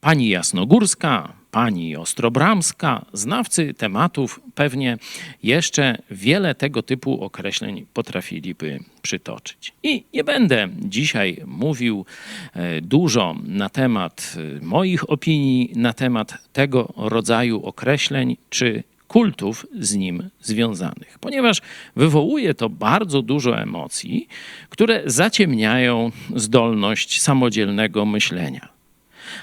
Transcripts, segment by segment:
Pani Jasnogórska, pani Ostrobramska, znawcy tematów pewnie jeszcze wiele tego typu określeń potrafiliby przytoczyć. I nie będę dzisiaj mówił e, dużo na temat e, moich opinii, na temat tego rodzaju określeń czy kultów z nim związanych, ponieważ wywołuje to bardzo dużo emocji, które zaciemniają zdolność samodzielnego myślenia.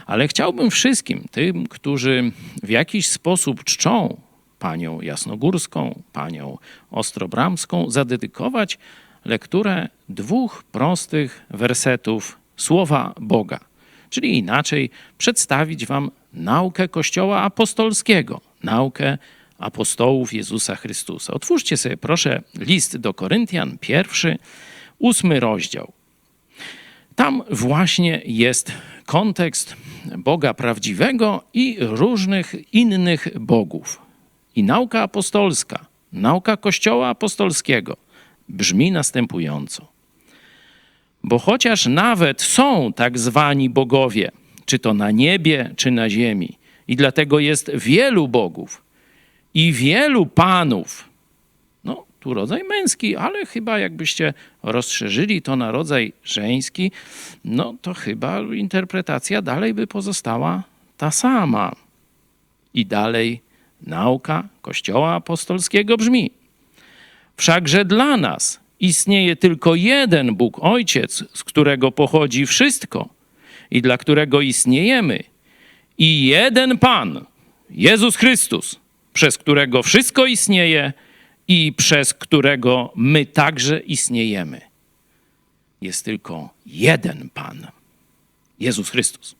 Ale chciałbym wszystkim tym, którzy w jakiś sposób czczą panią Jasnogórską, panią Ostrobramską, zadedykować lekturę dwóch prostych wersetów Słowa Boga. Czyli inaczej przedstawić wam naukę Kościoła apostolskiego, naukę apostołów Jezusa Chrystusa. Otwórzcie sobie proszę list do Koryntian, pierwszy, ósmy rozdział. Tam właśnie jest kontekst Boga prawdziwego i różnych innych bogów. I nauka apostolska, nauka Kościoła apostolskiego brzmi następująco. Bo chociaż nawet są tak zwani bogowie, czy to na niebie, czy na ziemi, i dlatego jest wielu bogów i wielu panów, tu rodzaj męski, ale chyba jakbyście rozszerzyli to na rodzaj żeński, no to chyba interpretacja dalej by pozostała ta sama. I dalej nauka Kościoła apostolskiego brzmi: Wszakże dla nas istnieje tylko jeden Bóg Ojciec, z którego pochodzi wszystko i dla którego istniejemy, i jeden Pan, Jezus Chrystus, przez którego wszystko istnieje i przez którego my także istniejemy. Jest tylko jeden Pan, Jezus Chrystus.